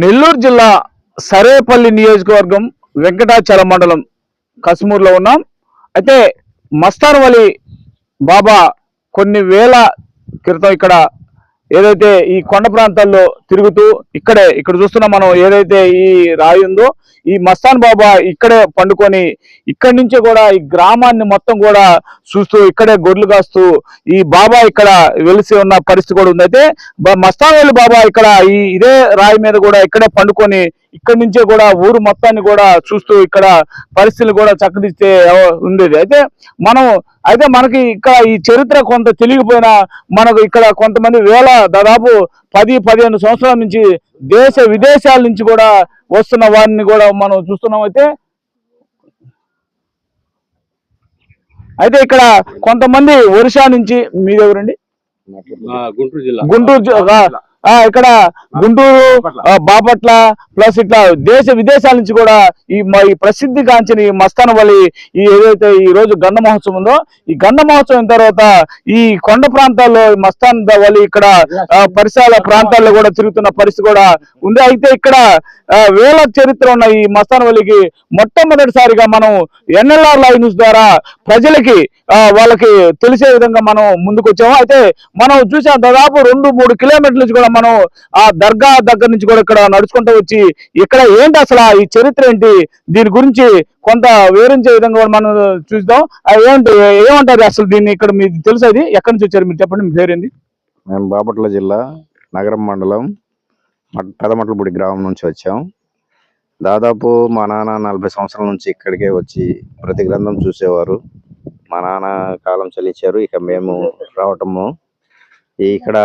నెల్లూరు జిల్లా సరేపల్లి నియోజకవర్గం వెంకటాచల మండలం కసుమూరులో ఉన్నాం. అయితే మస్తాన్వలి బాబా కొన్ని వేల క్రితం ఇక్కడ ఏదైతే ఈ కొండ ప్రాంతాల్లో తిరుగుతూ ఇక్కడే ఇక్కడ చూస్తున్నాం మనం ఏదైతే ఈ రాయి ఉందో ఈ మస్తాన్ బాబా ఇక్కడే పండుకొని ఇక్కడి నుంచే కూడా ఈ గ్రామాన్ని మొత్తం కూడా చూస్తూ ఇక్కడే గొడ్లు కాస్తూ ఈ బాబా ఇక్కడ వెలిసి ఉన్న పరిస్థితి కూడా ఉంది అయితే మస్తాన్ బాబా ఇక్కడ ఈ ఇదే రాయి మీద కూడా ఇక్కడే పండుకొని ఇక్కడి నుంచే కూడా ఊరు మొత్తాన్ని కూడా చూస్తూ ఇక్కడ పరిస్థితులు కూడా చక్కదిస్తే ఉండేది. అయితే మనం అయితే మనకి ఇక్కడ ఈ చరిత్ర కొంత తెలియకపోయినా మనకు ఇక్కడ కొంతమంది వేల దాదాపు పది పదిహేను సంవత్సరాల నుంచి దేశ విదేశాల నుంచి కూడా వస్తున్న వారిని కూడా మనం చూస్తున్నాం. అయితే అయితే ఇక్కడ కొంతమంది ఒరిషా నుంచి మీదెవరండి గుంటూరు జిల్లా. గుంటూరు ఇక్కడ గుంటూరు బాపట్ల. ప్లస్ ఇట్లా దేశ విదేశాల నుంచి కూడా ఈ ఈ ప్రసిద్ధి గాంచిన ఈ మస్తాన వలి ఈ ఏదైతే ఈ రోజు గంధ మహోత్సవం ఉందో ఈ గంధ మహోత్సవం తర్వాత ఈ కొండ ప్రాంతాల్లో ఈ మస్తాన్ వలి ఇక్కడ ఆ, పరిసరాల ప్రాంతాల్లో కూడా తిరుగుతున్న పరిస్థితి కూడా ఉంది. అయితే ఇక్కడ వేల చరిత్ర ఉన్న ఈ మస్తాన్ వలికి మొట్టమొదటిసారిగా మనం ఎన్ఎల్ఆర్ లైవ్ న్యూస్ ద్వారా ప్రజలకి ఆ, వాళ్ళకి తెలిసే విధంగా మనం ముందుకు వచ్చాము అయితే మనం చూసాం దాదాపు రెండు మూడు కిలోమీటర్ల నుంచి కూడా మనం ఆ దర్గా దగ్గర నుంచి కూడా ఇక్కడ నడుచుకుంటూ వచ్చి ఇక్కడ ఏంటి అసలు ఈ చరిత్ర ఏంటి? దీని గురించి కొంత వివరించే విధంగా కూడా మనం చూద్దాం. ఆ, ఏమంటే ఏమంటారు అసలు దీన్ని ఇక్కడ మీకు తెలుసు అది ఎక్కడి నుంచి వచ్చారు మీరు చెప్పండి మీ పేరేంది మేము బాపట్ల జిల్లా నగరం మండలం పెదమట్లపూడి గ్రామం నుంచి వచ్చాం. దాదాపు మా నాన్న నలభై సంవత్సరాల నుంచి ఇక్కడికే వచ్చి ప్రతి గ్రంథం చూసేవారు. మా నాన్న కాలం చెల్లించారు. ఇక మేము రావటము. ఇక్కడ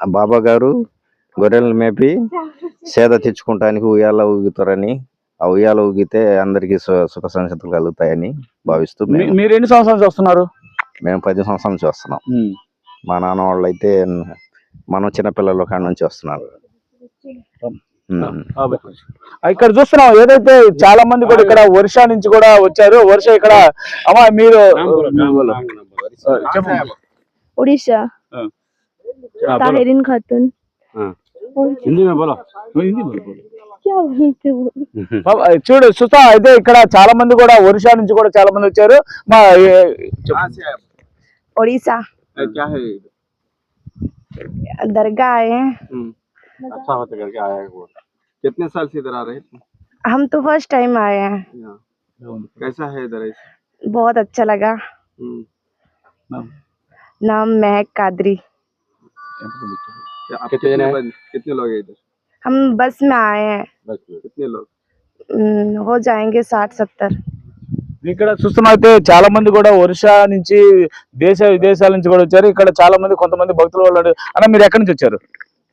బాబా గారు గొర్రెలను మేపి సేద తెచ్చుకుంటానికి ఉయ్యాల ఊగుతారని ఆ ఉయ్యాల ఊగితే అందరికీ సు- సుఖ సంగతులు కలుగుతాయని భావిస్తూ మీరు ఎన్ని సంవత్సరాలు వస్తున్నారు? మేము పది సంవత్సరాల నుంచి వస్తున్నాం. మా నాన్న వాళ్ళు అయితే మనం చిన్నపిల్లల కాడ నుంచి వస్తున్నారు. ఇక్కడ చూస్తున్నాం ఏదైతే చాలా మంది కూడా ఇక్కడ ఒరిషా నుంచి కూడా వచ్చారు ఒరిషా ఇక్కడ అమ్మా మీరు ఆ, ताहिरीन खातून हाँ। और हिंदी में बोलो क्या बोलते वो బాబా, చూడు సుతా అయితే ఇక్కడ చాలా మంది కూడా ఒరిషా నుంచి కూడా చాలా మంది వచ్చారు మా ఏ- చెప్పు. उड़ीसा क्या है दरगाह आए हैं अच्छा होता करके आया है वो कितने साल से इधर आ रहे हैं हम तो फर्स्ट टाइम आए हैं यहाँ। कैसा है इधर ऐसे? बहुत अच्छा लगा हम्म। नाम महक कादरी क्या- आप कितने बंद- कितने लोग हैं इधर हम बस में आए हैं कितने लोग हम्म, हो जाएंगे साठ सत्तर ఇక్కడ చూస్తున్నా అయితే చాలా మంది కూడా ఒరిషా నుంచి దేశ విదేశాల నుంచి కూడా వచ్చారు ఇక్కడ చాలా మంది కొంతమంది భక్తులు వాళ్ళు ఉన్నారు. అన్న మీరు ఎక్కడి నుంచి వచ్చారు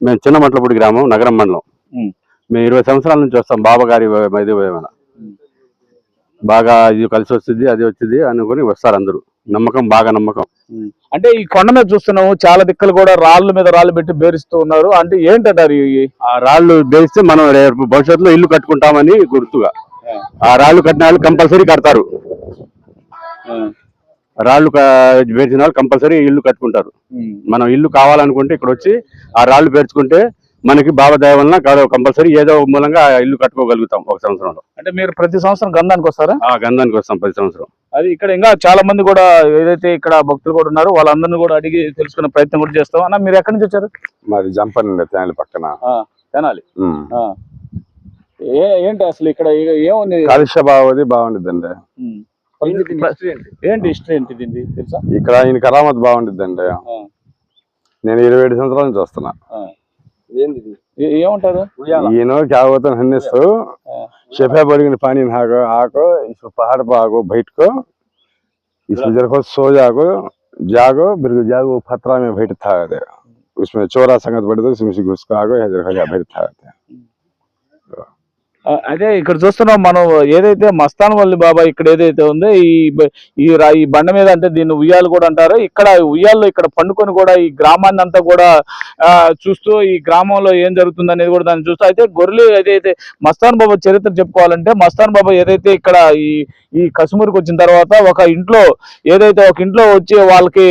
మేము చిన్న మంటలపూడి గ్రామం నగరం మండలం ఉమ్. మేము ఇరవై సంవత్సరాల నుంచి వస్తాం బాబా గారి ఇది ఏమైనా బాగా ఇది కలిసి వస్తుంది అది వచ్చింది అనుకుని వస్తారు అందరూ నమ్మకం బాగా నమ్మకం అంటే ఈ కొండ మీద చూస్తున్నాము చాలా దిక్కలు కూడా రాళ్ళ మీద రాళ్ళు పెట్టి బేరిస్తూ ఉన్నారు. అంటే ఏంటంటారు ఇవి? ఆ రాళ్ళు వేస్తే మనం రేపు భవిష్యత్తులో ఇల్లు కట్టుకుంటామని గుర్తుగా. ఆ. రాళ్ళు కట్టిన వాళ్ళు కంపల్సరీ కడతారు. రాళ్ళు పేర్చిన వాళ్ళు కంపల్సరీ ఇల్లు కట్టుకుంటారు. మనం ఇల్లు కావాలనుకుంటే ఇక్కడ వచ్చి ఆ రాళ్ళు పేర్చుకుంటే మనకి బాబా దయ వలన కంపల్సరీ ఏదో ఒక మూలంగా ఇల్లు కట్టుకోగలుగుతాం ఒక సంవత్సరంలో. అంటే మీరు ప్రతి సంవత్సరం గంధానికి వస్తారా? ఆ గంధానికి వస్తాం ప్రతి సంవత్సరం. అది ఇక్కడ ఇంకా చాలా మంది కూడా ఏదైతే ఇక్కడ భక్తులు కూడా ఉన్నారు వాళ్ళందరినీ కూడా అడిగి తెలుసుకునే ప్రయత్నం కూడా చేస్తాం. అన్న మీరు ఎక్కడి నుంచి వచ్చారు? మాది జంపన్ తేనెల పక్కన. తెనాలి. ఉమ్. ఆ. ఏ ఏంటి అసలు ఇక్కడ ఏముంది? కాలుష్య బావది బాగుండిద్దండి. ఉమ్. ఏంటి హిస్టరీ ఏంటి దీన్ని తెలుసా? ఇక్కడ ఈయన కరామత్ బాగుండిద్దండి. ఆ. నేను ఇరవై ఏడు సంవత్సరాల నుంచి వస్తున్నా. ఏమంటారు ఈయన क्या होता है हन्ने सो शेफे बड़ी पानी नहाको आको इस पहाड़ पर आको बैठ को इस जर को सो जाको जागो फिर जागो फतरा में बैठ था रे उसमें चोरा संगत पड़े तो उसमें से घुस को आको इधर खजा बैठ था रे ఆ, అదే ఇక్కడ చూస్తున్నాం మనం ఏదైతే మస్తాన్ వల్లి బాబా ఇక్కడ ఏదైతే ఉందో ఈ ఈ బండ మీద అంటే దీన్ని ఉయ్యాలు కూడా అంటారు. ఇక్కడ ఉయ్యాల్లో ఇక్కడ పండుకొని కూడా ఈ గ్రామాన్ని అంతా కూడా చూస్తూ ఈ గ్రామంలో ఏం జరుగుతుంది అనేది కూడా దాన్ని చూస్తూ అయితే గొర్రెలు ఏదైతే మస్తాన్ బాబా చరిత్ర చెప్పుకోవాలంటే మస్తాన్ బాబా ఏదైతే ఇక్కడ ఈ ఈ కశ్మీర్కి వచ్చిన తర్వాత ఒక ఇంట్లో ఏదైతే ఒక ఇంట్లో వచ్చి వాళ్ళకి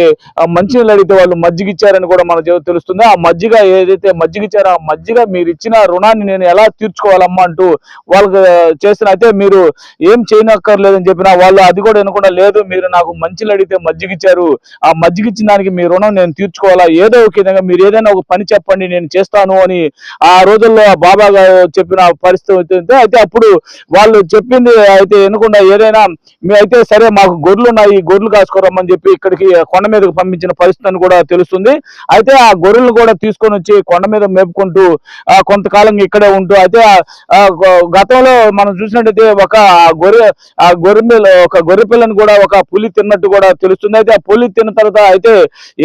మంచినీళ్ళు అడిగితే వాళ్ళు మజ్జిగ ఇచ్చారని కూడా మనకు తెలుస్తుంది. ఆ మజ్జిగ ఏదైతే మజ్జిగ ఇచ్చారో ఆ మజ్జిగ మీరు ఇచ్చిన రుణాన్ని నేను ఎలా తీర్చుకోవాలమ్మా అంటూ వాళ్ళకి చేసిన అయితే మీరు ఏం చేయనక్కర్లేదని చెప్పినా వాళ్ళు అది కూడా వినకుండా లేదు మీరు నాకు మంచిలు అడిగితే మజ్జిగిచ్చారు. ఆ మజ్జిగిచ్చిన దానికి మీ రుణం నేను తీర్చుకోవాలా? ఏదో ఒక విధంగా మీరు ఏదైనా ఒక పని చెప్పండి నేను చేస్తాను అని ఆ రోజుల్లో ఆ బాబా గారు చెప్పిన పరిస్థితి అయితే అయితే అప్పుడు వాళ్ళు చెప్పింది అయితే వినకుండా ఏదైనా మీ అయితే సరే మాకు గొర్రెలు ఉన్నాయి గొర్రెలు కాసుకోరమ్మని చెప్పి ఇక్కడికి కొండ మీదకి పంపించిన పరిస్థితి అని కూడా తెలుస్తుంది. అయితే ఆ గొర్రెలు కూడా తీసుకొని వచ్చి కొండ మీద మేపుకుంటూ కొంతకాలం ఇక్కడే ఉంటూ అయితే గతంలో మనం చూసినట్టయితే ఒక గొర్రె ఆ గొర్రె ఒక గొర్రె పిల్లని కూడా ఒక పులి తిన్నట్టు కూడా తెలుస్తుంది. అయితే ఆ పులి తిన్న తర్వాత అయితే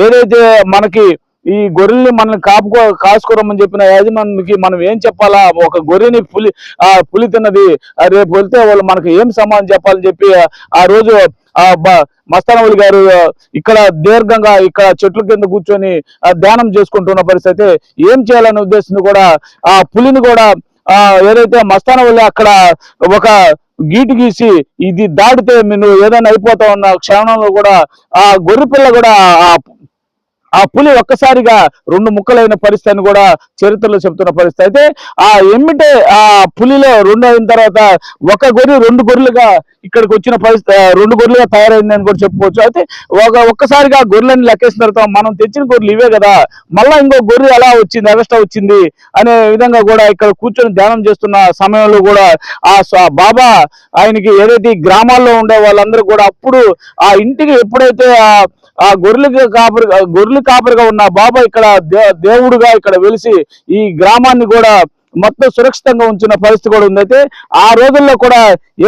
ఏదైతే మనకి ఈ గొర్రెల్ని మనల్ని కాపుకో కాసుకోరమని చెప్పిన యాజమానికి మనం ఏం చెప్పాలా? ఒక గొర్రెని పులి ఆ పులి తిన్నది రేపు వెళ్తే వాళ్ళు మనకి ఏం సమాధానం చెప్పాలని చెప్పి ఆ రోజు ఆ మస్తానవులు గారు ఇక్కడ దీర్ఘంగా ఇక్కడ చెట్ల కింద కూర్చొని ధ్యానం చేసుకుంటున్న పరిస్థితి అయితే ఏం చేయాలనే ఉద్దేశం కూడా ఆ పులిని కూడా ఆ ఏదైతే మస్తానవల్లి అక్కడ ఒక గీటు గీసి ఇది దాటితే నువ్వు ఏదైనా అయిపోతా ఉన్న క్షణంలో కూడా ఆ గొర్రె పిల్ల కూడా ఆ పులి ఒక్కసారిగా రెండు ముక్కలైన పరిస్థితిని కూడా చరిత్రలో చెప్తున్న పరిస్థితి. అయితే ఆ ఎమ్మిటే ఆ పులిలో రెండు అయిన తర్వాత ఒక గొర్రె రెండు గొర్రెలుగా ఇక్కడికి వచ్చిన పరిస్థితి రెండు గొర్రెలుగా తయారైందని కూడా చెప్పుకోవచ్చు. అయితే ఒక ఒక్కసారిగా గొర్రెలని లెక్కేసిన తర్వాత మనం తెచ్చిన గొర్రెలు ఇవే కదా మళ్ళా ఇంకో గొర్రె అలా వచ్చింది ఎగస్ట్రా వచ్చింది అనే విధంగా కూడా ఇక్కడ కూర్చొని ధ్యానం చేస్తున్న సమయంలో కూడా ఆ బాబా ఆయనకి ఏదైతే గ్రామాల్లో ఉండే వాళ్ళందరూ కూడా అప్పుడు ఆ ఇంటికి ఎప్పుడైతే ఆ ఆ గొర్రెలకి కాపరి గొర్రెలు కాపరిగా ఉన్న బాబా ఇక్కడ దే- దేవుడుగా ఇక్కడ వెలిసి ఈ గ్రామాన్ని కూడా మొత్తం సురక్షితంగా ఉంచిన పరిస్థితి కూడా ఉందైతే ఆ రోజుల్లో కూడా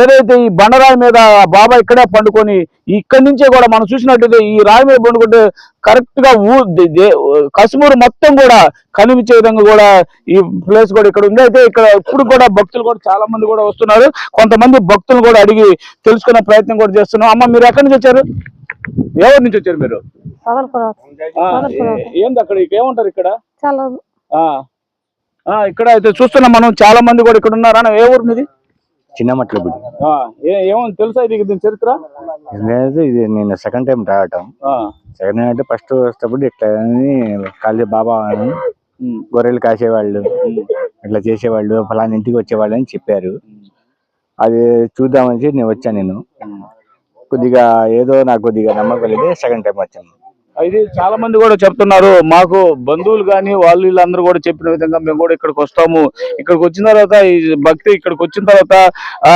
ఏదైతే ఈ బండరాయి మీద బాబా ఇక్కడే పండుకొని ఇక్కడి నుంచే కూడా మనం చూసినట్టయితే ఈ రాయి మీద పండుకుంటే కరెక్ట్గా ఊ దే- కశ్మీర్ మొత్తం కూడా కనిపించే విధంగా కూడా ఈ ప్లేస్ కూడా ఇక్కడ ఉంది. అయితే ఇక్కడ ఇప్పుడు కూడా భక్తులు కూడా చాలా మంది కూడా వస్తున్నారు. కొంతమంది భక్తులు కూడా అడిగి తెలుసుకునే ప్రయత్నం కూడా చేస్తున్నాం. అమ్మ మీరు ఎక్కడి నుంచి వచ్చారు? ఎవరి నుంచి వచ్చారు మీరు? ఏంది అక్కడ ఏమంటారు ఇక్కడ? చాలా ఆ ఆ, ఇక్కడ అయితే చూస్తున్నాం మనం చాలా మంది కూడా ఇక్కడ ఉన్నారా ఏ ఊరు మీది? చిన్నమట్ల గుడి. ఆ, ఏ- ఏమో తెలుసా ఇది దీని చరిత్ర? ఇది నేను సెకండ్ టైం రావటం. ఆ, సెకండ్ టైం అంటే ఫస్ట్ వచ్చేటప్పుడు ఇట్లా అని కాళీ బాబా అని గొర్రెలు కాసేవాళ్ళు ఇట్లా చేసేవాళ్ళు ఫలానా ఇంటికి వచ్చేవాళ్ళు అని చెప్పారు. అది చూద్దామని చెప్పి నేను వచ్చాను నేను. కొద్దిగా ఏదో నాకు కొద్దిగా నమ్మకం లేదు సెకండ్ టైం వచ్చాను ఇది చాలా మంది కూడా చెప్తున్నారు. మాకు బంధువులు కానీ వాళ్ళు వీళ్ళందరూ కూడా చెప్పిన విధంగా మేము కూడా ఇక్కడికి వస్తాము. ఇక్కడికి వచ్చిన తర్వాత ఈ భక్తి ఇక్కడికి వచ్చిన తర్వాత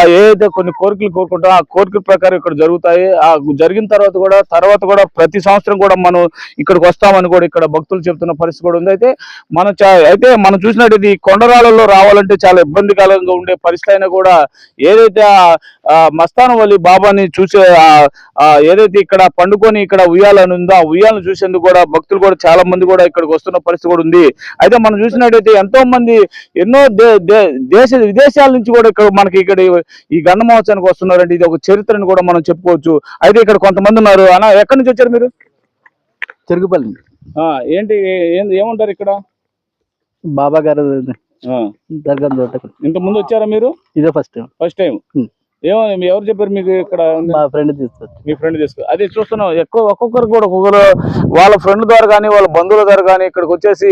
ఏదైతే కొన్ని కోరికలు కోరుకుంటామో ఆ కోరికల ప్రకారం ఇక్కడ జరుగుతాయి. ఆ జరిగిన తర్వాత కూడా తర్వాత కూడా ప్రతి సంవత్సరం కూడా మనం ఇక్కడికి వస్తామని కూడా ఇక్కడ భక్తులు చెప్తున్న పరిస్థితి కూడా ఉంది. అయితే మనం చా- అయితే మనం చూసినట్టు కొండరాళ్ళలో రావాలంటే చాలా ఇబ్బందికరంగా ఉండే పరిస్థితి అయినా కూడా ఏదైతే ఆ- ఆ మస్తాన్ బాబాని చూసే ఏదైతే ఇక్కడ పండుకొని ఇక్కడ ఉయ్యాలని ఉందో ఆ ఉయ్యాలను చూసేందుకు కూడా భక్తులు కూడా చాలా మంది కూడా ఇక్కడికి వస్తున్న పరిస్థితి కూడా ఉంది. అయితే మనం చూసినట్టయితే ఎంతో మంది ఎన్నో దేశ విదేశాల నుంచి కూడా ఇక్కడ మనకి ఇక్కడ ఈ- గంధ మహోత్సవానికి వస్తున్నారంటే ఇది ఒక చరిత్రని కూడా మనం చెప్పుకోవచ్చు. అయితే ఇక్కడ కొంతమంది ఉన్నారు. అన్న ఎక్కడి నుంచి వచ్చారు మీరు? తిరుగుపల్లి ఆ, ఏంటి ఏముంటారు ఇక్కడ? బాబా గారు ఇంత ముందు వచ్చారా మీరు? ఇదే ఫస్ట్ టైం ఫస్ట్ టైం. ఏమో ఎవరు చెప్పారు మీకు ఇక్కడ? మా ఫ్రెండ్ తీసుకొచ్చి మీ ఫ్రెండ్ తీసుకో అదే చూస్తున్నాం ఎక్కువ ఒక్కొక్కరు కూడా ఒక్కొక్కరు వాళ్ళ ఫ్రెండ్ ద్వారా కానీ వాళ్ళ బంధువుల ద్వారా కానీ ఇక్కడికి వచ్చేసి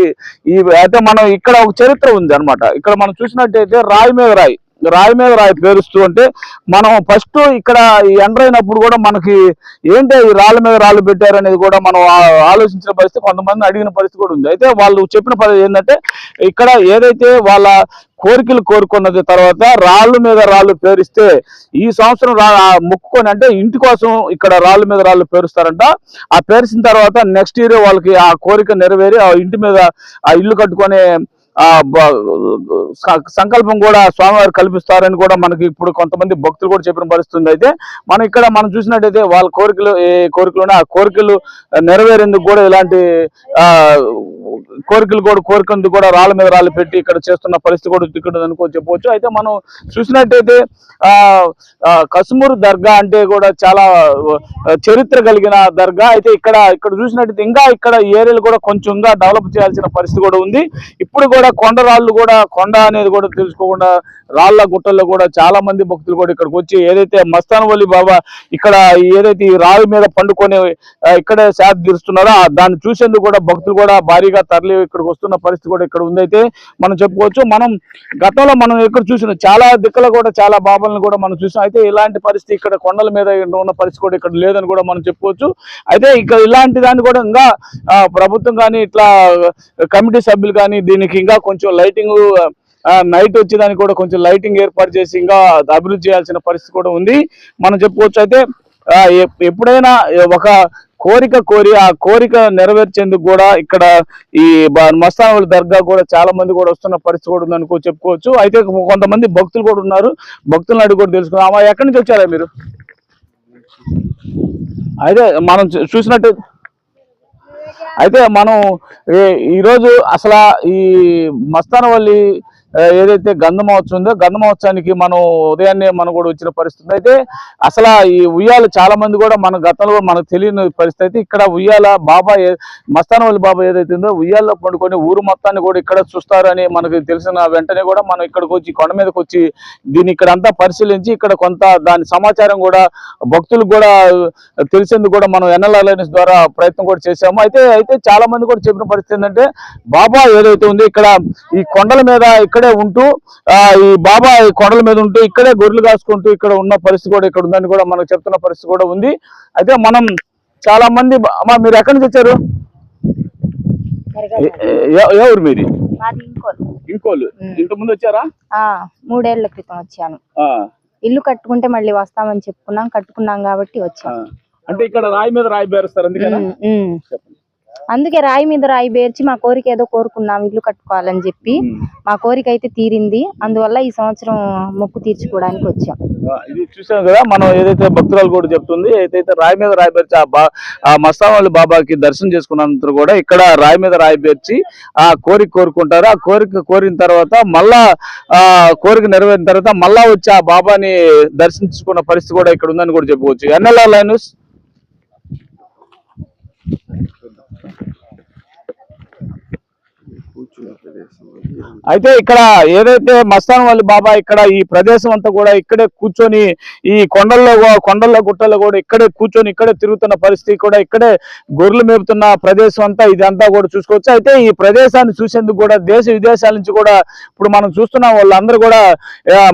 ఈ అయితే మనం ఇక్కడ ఒక చరిత్ర ఉంది అన్నమాట ఇక్కడ మనం చూసినట్టయితే రాయి మీద రాయి. రాయి మీద రాయి పేరుస్తూ అంటే మనం ఫస్ట్ ఇక్కడ ఈ ఎంటర్ అయినప్పుడు కూడా మనకి ఏంటి ఈ రాళ్ళ మీద రాళ్ళు పెట్టారు అనేది కూడా మనం ఆలోచించిన పరిస్థితి కొంతమంది అడిగిన పరిస్థితి కూడా ఉంది. అయితే వాళ్ళు చెప్పిన పని ఏంటంటే ఇక్కడ ఏదైతే వాళ్ళ కోరికలు కోరుకున్నది తర్వాత రాళ్ళ మీద రాళ్ళు పేరిస్తే ఈ సంవత్సరం రా మొక్కుకొని అంటే ఇంటి కోసం ఇక్కడ రాళ్ళ మీద రాళ్ళు పేరుస్తారంట. ఆ పేర్చిన తర్వాత నెక్స్ట్ ఇయర్ వాళ్ళకి ఆ కోరిక నెరవేరి ఆ ఇంటి మీద ఆ ఇల్లు కట్టుకొని సంకల్పం కూడా స్వామివారు కల్పిస్తారని కూడా మనకి ఇప్పుడు కొంతమంది భక్తులు కూడా చెప్పిన పరిస్థితుంది. అయితే మనం ఇక్కడ మనం చూసినట్టయితే వాళ్ళ కోరికలు ఏ కోరికలు ఆ కోరికలు నెరవేరేందుకు కూడా ఇలాంటి ఆ కోరికలు కూడా కోరికందుకు కూడా రాళ్ళ మీద రాళ్ళు పెట్టి ఇక్కడ చేస్తున్న పరిస్థితి కూడా ఇక్కడ అనుకో చెప్పవచ్చు అయితే మనం చూసినట్టయితే ఆ కసుమూరు దర్గా అంటే కూడా చాలా చరిత్ర కలిగిన దర్గా. అయితే ఇక్కడ ఇక్కడ చూసినట్టయితే ఇంకా ఇక్కడ ఏరియాలు కూడా కొంచెం డెవలప్ చేయాల్సిన పరిస్థితి కూడా ఉంది. ఇప్పుడు కూడా కొండ రాళ్ళు కూడా కొండ అనేది కూడా తెలుసుకోకుండా రాళ్ళ గుట్టల్లో కూడా చాలా మంది భక్తులు కూడా ఇక్కడికి వచ్చి ఏదైతే మస్తాన్ వలి బాబా ఇక్కడ ఏదైతే ఈ రాయి మీద పండుకొని ఇక్కడే శాద తీరుస్తున్నారో దాన్ని చూసేందుకు కూడా భక్తులు కూడా భారీగా తరలి ఇక్కడికి వస్తున్న పరిస్థితి కూడా ఇక్కడ ఉందైతే మనం చెప్పుకోవచ్చు మనం గతంలో మనం ఇక్కడ చూసిన చాలా దిక్కుల కూడా చాలా బాబులను కూడా మనం చూసాం అయితే ఇలాంటి పరిస్థితి ఇక్కడ కొండల మీద ఉన్న పరిస్థితి కూడా ఇక్కడ లేదని కూడా మనం చెప్పుకోవచ్చు. అయితే ఇక్కడ ఇలాంటి దాన్ని కూడా ఇంకా ప్రభుత్వం కానీ ఇట్లా కమిటీ సభ్యులు కానీ దీనికి ఇంకా కొంచెం లైటింగ్ నైట్ వచ్చేదానికి కూడా కొంచెం లైటింగ్ ఏర్పాటు చేసి ఇంకా అభివృద్ధి చేయాల్సిన పరిస్థితి కూడా ఉంది. మనం చెప్పుకోవచ్చు అయితే ఎప్పుడైనా ఒక కోరిక కోరి ఆ కోరిక నెరవేర్చేందుకు కూడా ఇక్కడ ఈ మస్తానుల దర్గా కూడా చాలా మంది కూడా వస్తున్న పరిస్థితి కూడా ఉందనుకో చెప్పుకోవచ్చు. అయితే కొంతమంది భక్తులు కూడా ఉన్నారు. భక్తులను అడిగి కూడా తెలుసుకున్నాం అమ్మా ఎక్కడి నుంచి వచ్చారా మీరు? అయితే మనం చూ- చూసినట్టు అయితే మనం ఈరోజు అసలు ఈ మస్తానవల్లి ఏదైతే గంధ మహోత్సవం ఉందో గంధ మహోత్సవానికి మనం ఉదయాన్నే మనం కూడా వచ్చిన పరిస్థితి. అయితే అసలు ఈ ఉయ్యాల చాలా మంది కూడా మన గతంలో మనకు తెలియని పరిస్థితి అయితే ఇక్కడ ఉయ్యాల బాబా మస్తానవల్లి బాబా ఏదైతే ఉందో ఉయ్యాల్లో పండుకొని ఊరు మొత్తాన్ని కూడా ఇక్కడ చూస్తారని మనకు తెలిసిన వెంటనే కూడా మనం ఇక్కడికి వచ్చి కొండ మీదకి వచ్చి దీన్ని ఇక్కడ అంతా పరిశీలించి ఇక్కడ కొంత దాని సమాచారం కూడా భక్తులకు కూడా తెలిసేందుకు కూడా మనం ఎన్ఎల్ అలయన్స్ ద్వారా ప్రయత్నం కూడా చేశాము. అయితే అయితే చాలా మంది కూడా చెప్పిన పరిస్థితి ఏంటంటే బాబా ఏదైతే ఉంది ఇక్కడ ఈ కొండల మీద ఇక్కడ ఉంటూ ఆ, ఈ బాబా ఈ కొండల మీద ఉంటూ ఇక్కడే గొర్రెలు కాసుకుంటూ ఇక్కడ ఉన్న పరిస్థితి కూడా ఇక్కడ ఉందని కూడా మనకు చెప్తున్న పరిస్థితి కూడా ఉంది. అయితే మనం చాలా మంది మీరు ఎక్కడి నుంచి వచ్చారు? మాది? ఇంకోలు. ఇంకోళ్ళు ఇంత ముందు వచ్చారా? ఆ, మూడేళ్ళ క్రితం వచ్చాను. ఇల్లు కట్టుకుంటే మళ్ళీ వస్తామని చెప్పుకున్నాం కట్టుకున్నాం కాబట్టి. వచ్చాం. అంటే ఇక్కడ రాయి మీద రాయి బేరుస్తారు అందుకనా. అందుకే రాయి మీద రాయి బేర్చి మా కోరిక ఏదో కోరుకున్నాం ఇల్లు కట్టుకోవాలని చెప్పి మా కోరిక అయితే తీరింది. అందువల్ల ఈ సంవత్సరం మొక్కు తీర్చుకోవడానికి వచ్చాం. ఇది చూసాం కదా మనం ఏదైతే భక్తురాలు కూడా చెప్తుంది ఏదైతే రాయి మీద రాయి పేర్చి ఆ మస్తావాలి బాబాకి దర్శనం చేసుకున్నంత కూడా ఇక్కడ రాయి మీద రాయి పేర్చి ఆ కోరిక కోరుకుంటారు. ఆ కోరిక కోరిన తర్వాత మళ్ళా ఆ కోరిక నెరవేరిన తర్వాత మళ్ళా వచ్చి ఆ బాబాని దర్శించుకున్న పరిస్థితి కూడా ఇక్కడ ఉందని కూడా చెప్పుకోవచ్చు. NLR lines Écoute. అయితే ఇక్కడ ఏదైతే మస్తాన్ వాళ్ళు బాబా ఇక్కడ ఈ ప్రదేశం అంతా కూడా ఇక్కడే కూర్చొని ఈ కొండల్లో కొండల్లో గుట్టల్లో కూడా ఇక్కడే కూర్చొని ఇక్కడే తిరుగుతున్న పరిస్థితి కూడా ఇక్కడే గొర్రెలు మేపుతున్న ప్రదేశం అంతా ఇదంతా కూడా చూసుకోవచ్చు. అయితే ఈ ప్రదేశాన్ని చూసేందుకు కూడా దేశ విదేశాల నుంచి కూడా ఇప్పుడు మనం చూస్తున్నాం వాళ్ళందరూ కూడా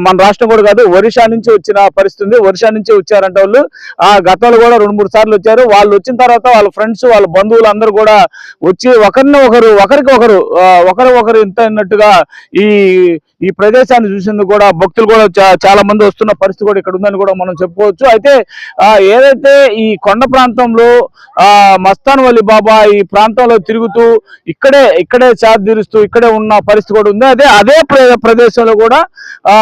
మన రాష్ట్రం కూడా కాదు ఒరిషా నుంచి వచ్చిన పరిస్థితి ఉంది. ఒరిషా నుంచి వచ్చారంట వాళ్ళు. ఆ గతంలో కూడా రెండు మూడు సార్లు వచ్చారు. వాళ్ళు వచ్చిన తర్వాత వాళ్ళ ఫ్రెండ్స్ వాళ్ళ బంధువులు అందరూ కూడా వచ్చి ఒకరిని ఒకరు ఒకరికి ఒకరు ఒకరు ఒకరు ఇంత అన్నట్టుగా ఈ ఈ ప్రదేశాన్ని చూసేందుకు కూడా భక్తులు కూడా చా- చాలా మంది వస్తున్న పరిస్థితి కూడా ఇక్కడ ఉందని కూడా మనం చెప్పుకోవచ్చు. అయితే ఏదైతే ఈ కొండ ప్రాంతంలో ఆ బాబా ఈ ప్రాంతంలో తిరుగుతూ ఇక్కడే ఇక్కడే తీరుస్తూ ఇక్కడే ఉన్న పరిస్థితి కూడా ఉంది. అదే అదే ప్ర- ప్రదేశంలో కూడా ఆ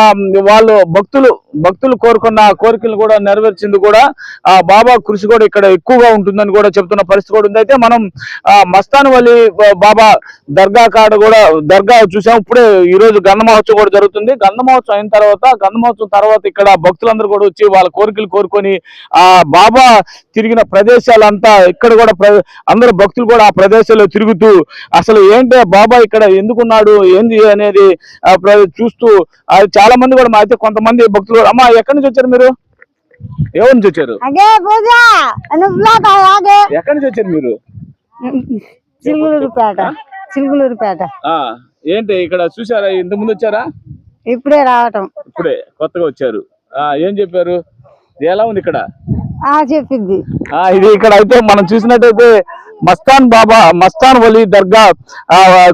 వాళ్ళు భక్తులు భక్తులు కోరుకున్న కోరికలు కూడా నెరవేర్చింది కూడా ఆ బాబా కృషి కూడా ఇక్కడ ఎక్కువగా ఉంటుందని కూడా చెప్తున్న పరిస్థితి కూడా ఉంది. అయితే మనం ఆ బాబా దర్గా కాడ కూడా దర్గా చూసాం. ఇప్పుడే ఈ రోజు గంధ మహోత్సవం కూడా జరుగుతుంది. గంధ మహోత్సవం అయిన తర్వాత గంధ మహోత్సవం తర్వాత ఇక్కడ భక్తులందరూ కూడా వచ్చి వాళ్ళ కోరికలు కోరుకొని ఆ బాబా తిరిగిన ప్రదేశాలంతా ఇక్కడ కూడా అందరూ భక్తులు కూడా ఆ ప్రదేశాల్లో తిరుగుతూ అసలు ఏంటి బాబా ఇక్కడ ఎందుకున్నాడు? ఏంది అనేది చూస్తూ చాలా మంది కూడా మా అయితే కొంతమంది భక్తులు కూడా, అమ్మా ఎక్కడి నుంచి వచ్చారు మీరు? ఎవరి నుంచి వచ్చారు? అదే పూజ. అదే ఎక్కడి నుంచి వచ్చారు మీరు? చిలుగులూరుపేట ఆ ఏంటి ఇక్కడ చూసారా ఇంత ముందు వచ్చారా? ఇప్పుడే రావటం. ఇప్పుడే కొత్తగా వచ్చారు. ఆ ఏం చెప్పారు? ఎలా ఉంది ఇక్కడ? ఆ చెప్పింది ఆ ఇది ఇక్కడ అయితే మనం చూసినట్టయితే మస్తాన్ బాబా మస్తాన్ వలి దర్గా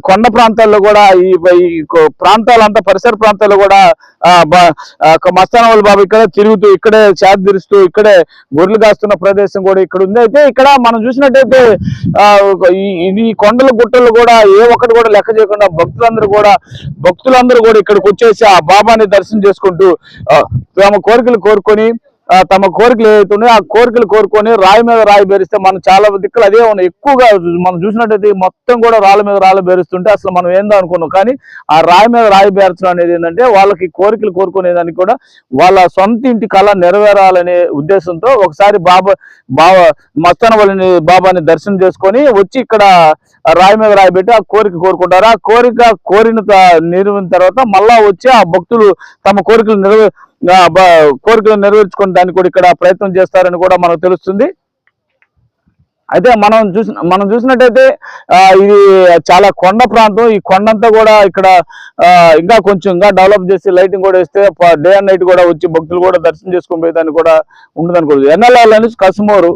కొండ ప్రాంతాల్లో కూడా ఈ ప్రాంతాలంతా పరిసర ప్రాంతాల్లో కూడా మస్తాన్ వలి బాబా ఇక్కడ తిరుగుతూ ఇక్కడే చేత ఇక్కడే గొర్రెలు కాస్తున్న ప్రదేశం కూడా ఇక్కడ ఉంది. అయితే ఇక్కడ మనం చూసినట్టయితే ఈ ఇది కొండల గుట్టలు కూడా ఏ ఒక్కటి కూడా లెక్క చేయకుండా భక్తులందరూ కూడా భక్తులందరూ కూడా ఇక్కడికి వచ్చేసి ఆ బాబాని దర్శనం చేసుకుంటూ తమ కోరికలు కోరుకొని తమ కోరికలు ఏవైతున్నాయో ఆ కోరికలు కోరుకొని రాయి మీద రాయి బేరిస్తే మనం చాలా దిక్కులు అదే ఉన్నాయి. ఎక్కువగా మనం చూసినట్టయితే మొత్తం కూడా రాళ్ళ మీద రాళ్ళు బేరుస్తుంటే అసలు మనం ఏందో అనుకున్నాం. కానీ ఆ రాయి మీద రాయి బేర్చడం అనేది ఏంటంటే వాళ్ళకి కోరికలు కోరుకునేదానికి కూడా వాళ్ళ సొంత ఇంటి కళ నెరవేరాలనే ఉద్దేశంతో ఒకసారి బాబా బాబా మస్తానవల్లిని బాబాని దర్శనం చేసుకొని వచ్చి ఇక్కడ రాయి మీద రాయి పెట్టి ఆ కోరిక కోరుకుంటారు. ఆ కోరిక కోరిన త- తర్వాత మళ్ళా వచ్చి ఆ భక్తులు తమ కోరికలు నెరవే కోరికలు నెరవేర్చుకుని దాన్ని కూడా ఇక్కడ ప్రయత్నం చేస్తారని కూడా మనకు తెలుస్తుంది. అయితే మనం చూసిన మనం చూసినట్టయితే ఇది చాలా కొండ ప్రాంతం. ఈ కొండంతా కూడా ఇక్కడ ఇంకా కొంచెం ఇంకా డెవలప్ చేసి లైటింగ్ కూడా వేస్తే డే అండ్ నైట్ కూడా వచ్చి భక్తులు కూడా దర్శనం చేసుకొని పోయేదానికి కూడా ఉంటుంది అనుకోవచ్చు ఎన్ఎల్ఆర్ నుంచి కసుమూరు